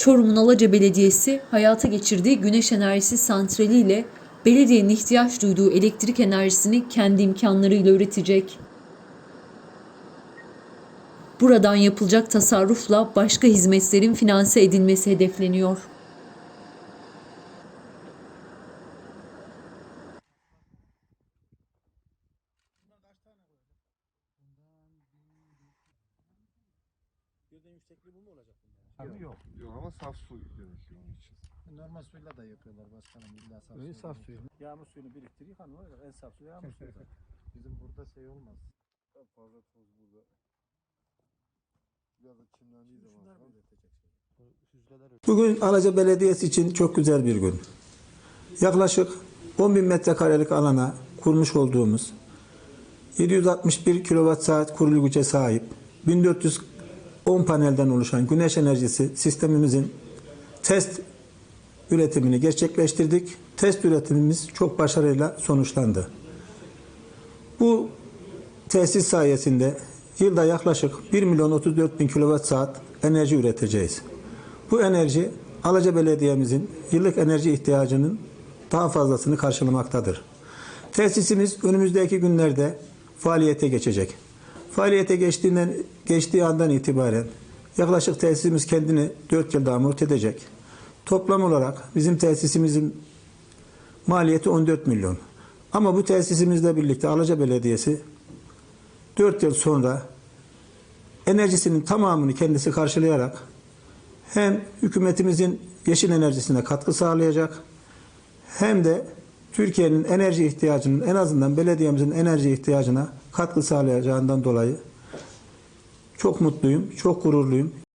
Çorum'un Alaca Belediyesi hayata geçirdiği güneş enerjisi santraliyle belediyenin ihtiyaç duyduğu elektrik enerjisini kendi imkanlarıyla üretecek. Buradan yapılacak tasarrufla başka hizmetlerin finanse edilmesi hedefleniyor. Birden yüksekliği bu mu olacak bunda? Abi yok. Yok ama saf su gerekiyor onun için. Normal suyla da yapıyorlar başkanım. İlla saf Öyle su saf suyu. Yağmur suyunu biriktir yıkan ne olacak? En saf su yağmur suyu zaten. Bizim burada şey olmaz. Çok fazla toz burada. Biraz da çimlendiği zaman Şunlar üretecek şey? Bugün Alaca Belediyesi için çok güzel bir gün. Yaklaşık 10 bin metrekarelik alana kurmuş olduğumuz 761 kilowatt saat kurulu güce sahip 1410 panelden oluşan güneş enerjisi sistemimizin test üretimini gerçekleştirdik. Test üretimimiz çok başarıyla sonuçlandı. Bu tesis sayesinde yılda yaklaşık 1 milyon 34 bin kilowatt saat enerji üreteceğiz. Bu enerji Alaca Belediye'mizin yıllık enerji ihtiyacının daha fazlasını karşılamaktadır. Tesisimiz önümüzdeki günlerde faaliyete geçecek. Faaliyete geçtiğinden geçtiği andan itibaren yaklaşık tesisimiz kendini 4 yılda amorti edecek. Toplam olarak bizim tesisimizin maliyeti 14 milyon. Ama bu tesisimizle birlikte Alaca Belediyesi 4 yıl sonra enerjisinin tamamını kendisi karşılayarak hem hükümetimizin yeşil enerjisine katkı sağlayacak hem de Türkiye'nin enerji ihtiyacının en azından belediyemizin enerji ihtiyacına katkı sağlayacağından dolayı çok mutluyum, çok gururluyum.